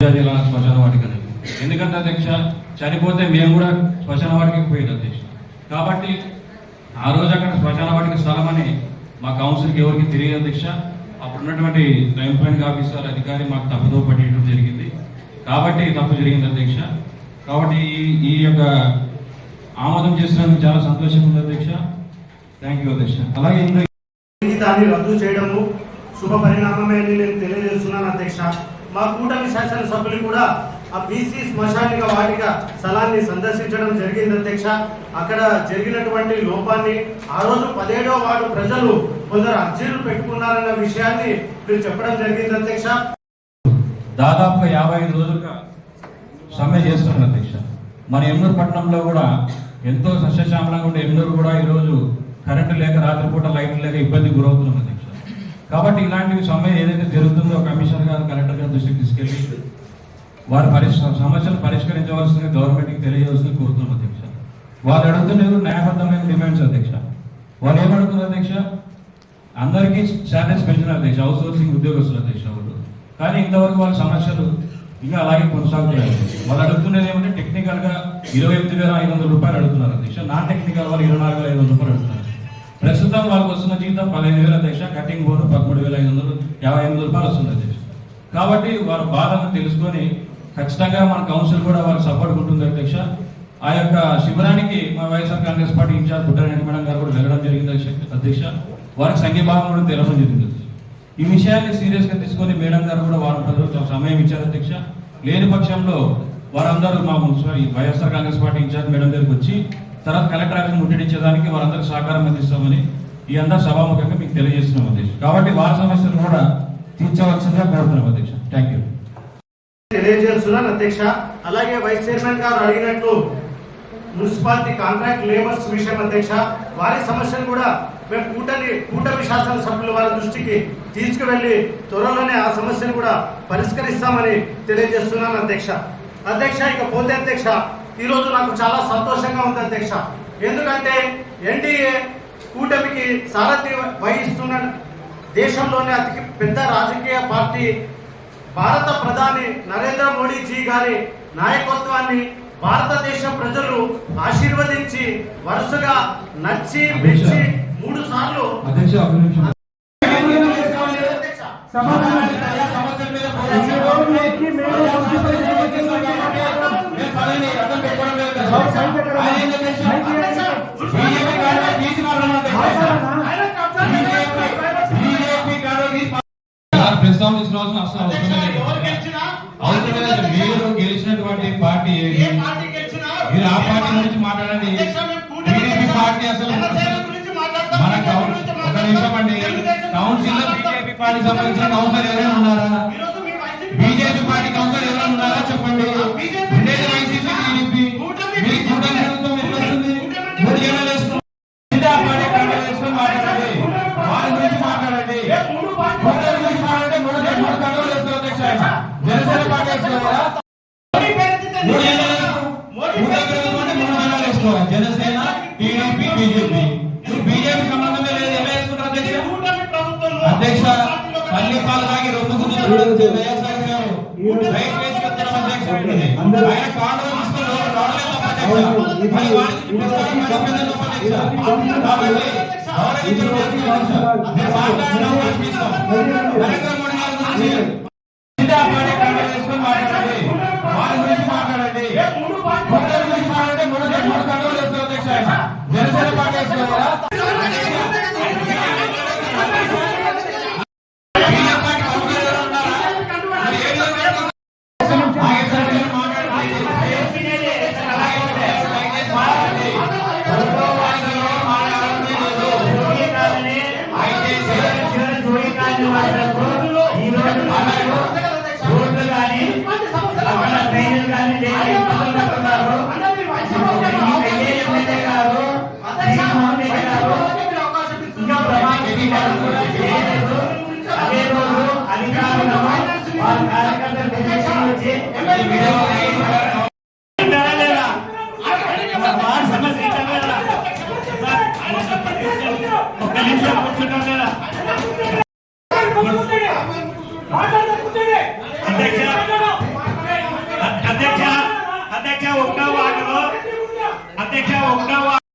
జిల్లా శ్మశాన వాటికని ఎందుకంటే అధ్యక్ష చనిపోతే మేము కూడా శ్మశాన వాటికి పోయేది అధ్యక్ష కాబట్టి ఆ రోజు అక్కడ శ్మశాన వాటికి స్థలం అని మా కౌన్సిల్కి ఎవరికి తెలియదు అధ్యక్ష అప్పుడు ఉన్నటువంటి ఎంప్లాయింగ్ ఆఫీసర్ అధికారి మాకు తప్పుదో పట్టేయడం జరిగింది కాబట్టి తప్పు జరిగింది అధ్యక్ష కాబట్టి ఈ ఈ యొక్క ఆమోదం చేసినందుకు చాలా సంతోషంగా ఉంది అధ్యక్ష థ్యాంక్ యూ అధ్యక్ష అలాగే ఇందులో దాన్ని రద్దు చేయడము శుభ పరిణామమే అని నేను తెలియజేస్తున్నాను అధ్యక్ష మా కూటమి శాసనసభ్యులు కూడా ఆ బీసీ శ్మశానిక వాటిక స్థలాన్ని సందర్శించడం జరిగింది అధ్యక్ష. అక్కడ జరిగినటువంటి లోపాన్ని ఆ రోజు పదిహేడో వార్డు ప్రజలు కొందరు అర్జీలు పెట్టుకున్నారన్న విషయాన్ని మీరు చెప్పడం జరిగింది అధ్యక్ష. దాదాపుగా యాభై ఐదు రోజులుగా సమ్మె చేస్తున్నారు అధ్యక్ష. మన ఎన్నూరు పట్టణంలో కూడా ఎంతో సస్యశ్యామలంగా ఉండే ఎన్నూరు కూడా ఈరోజు కరెంటు లేక రాత్రిపూట లైట్లు లేక ఇబ్బంది గురవుతున్నాం అధ్యక్ష. కాబట్టి ఇలాంటివి సమ్మె ఏదైతే జరుగుతుందో కమిషనర్ గారు కలెక్టర్ గారి దృష్టికి తీసుకెళ్ళి వారి పరిష్ సమస్యలు పరిష్కరించవలసింది గవర్నమెంట్కి తెలియజేయాల్సింది కోరుతున్నాం అధ్యక్ష. వాళ్ళు అడుగుతున్నారు న్యాయబద్ధమైన డిమాండ్స్ అధ్యక్ష. వాళ్ళు ఏమడుగుతున్నారు అధ్యక్ష? అందరికీ శాలరీస్ పెంచినారు అధ్యక్ష హౌస్ సోర్సింగ్ ఉద్యోగస్తులు అధ్యక్ష వాళ్ళు. కానీ ఇంతవరకు వాళ్ళ సమస్యలు ఇంకా అలాగే కొనసాగుతున్నాయి. వాళ్ళు అడుగుతున్నది ఏమంటే టెక్నికల్గా ఇరవై ఎనిమిది వేల ఐదు వందల రూపాయలు అడుగుతున్నారు అధ్యక్ష. నాన్ టెక్నికల్ వాళ్ళు ఇరవై నాలుగు వేల ఐదు వందల రూపాయలు అడుగుతున్నారు. ప్రస్తుతం వాళ్ళకి వస్తున్న జీతం పదిహేను వేల అధ్యక్ష. కటింగ్ బోర్డు పదమూడు వేల ఐదు వందలు యాభై ఎనిమిది రూపాయలు వస్తుంది అధ్యక్ష. కాబట్టి వారి బాధను తెలుసుకొని ఖచ్చితంగా మన కౌన్సిల్ కూడా వారికి సపోర్ట్ ఉంటుంది అధ్యక్ష. ఆ యొక్క శిబిరానికి మా YSR Congress party incharge Buttareddy madam గారు కూడా వెళ్ళడం జరిగింది అధ్యక్ష- వారికి సంఘీభావం కూడా తెలవడం జరిగింది ఈ విషయాన్ని సీరియస్గా తీసుకొని మేడం గారు కూడా వారం పది రోజులు సమయం ఇచ్చారు అధ్యక్ష. లేని పక్షంలో వారందరూ మా municipal YSR Congress party incharge madam దగ్గరికి వచ్చి తర్వాత కలెక్టర్ ఆఫీస్ ముట్టడించేదానికి వారందరూ సహకారం అందిస్తామని ఈ అందరూ సభాముఖంగా మీకు తెలియజేస్తున్నాం అధ్యక్ష. కాబట్టి వారి సమస్యలు కూడా తీర్చవలసిందిగా కోరుతున్నాం అధ్యక్ష. Thank you. అధ్యక్ష అలాగే వైస్ చైర్మన్ గారు అడిగినట్లు మున్సిపాలిటీ కాంట్రాక్ట్ లేబర్స్ విషయం అధ్యక్ష వారి సమస్యను కూడా మేము కూటమి కూటమి శాసనసభ్యులు వారి దృష్టికి తీసుకువెళ్ళి త్వరలోనే ఆ సమస్యను కూడా పరిష్కరిస్తామని తెలియజేస్తున్నాను అధ్యక్ష. అధ్యక్ష ఇక పోతే అధ్యక్ష ఈరోజు నాకు చాలా సంతోషంగా ఉంది అధ్యక్ష. ఎందుకంటే ఎన్డీఏ కూటమికి సారథి వహిస్తున్న దేశంలోనే అతి పెద్ద రాజకీయ పార్టీ భారత ప్రధాని నరేంద్ర మోడీజీ గారి నాయకత్వాన్ని భారతదేశ ప్రజలు ఆశీర్వదించి వరుసగా నచ్చి మెచ్చి మూడు సార్లు అవసరం లేదు. అవసరం లేదు. మీరు గెలిచినటువంటి పార్టీ? మీరు ఆ పార్టీ గురించి మాట్లాడండి టీడీపీ పార్టీ అసలు మన ఒక నిమిషం అండి కౌన్సిల్లో బీజేపీ పార్టీ సంబంధించిన కౌన్సిలర్ ఎవరైనా ఉన్నారా బీజేపీ పార్టీ కౌన్సిలర్ ఎవరైనా ఉన్నారా చెప్పండి జనసేన టీడీపీ బీజేపీ ఇప్పుడు బీజేపీ సంబంధమే లేదు ఎలా వేసుకుంటారు అధ్యక్ష అధ్యక్ష పల్లి పాలు తాగి రెండు గుర్తు వైఎస్ఆర్ గారు రైట్ వేసుకొచ్చిన అధ్యక్ష ఆయన కాండవ తీసుకొని లోపల రావడమే తప్ప అధ్యక్ష మరి వాడికి తిప్పిస్తారని మరి ఒక్కదే తప్ప అధ్యక్ష కాబట్టి గౌరవించడం లేదు అధ్యక్ష మీరు మాట్లాడినా పంపిస్తాం నరేంద్ర మోడీ గారి గురించి ಅಧ್ಯಕ್ಷ ಅಧ್ಯಕ್ಷ ಒಬ್ಬ ಅಧ್ಯಕ್ಷ ಒಬ್ಬ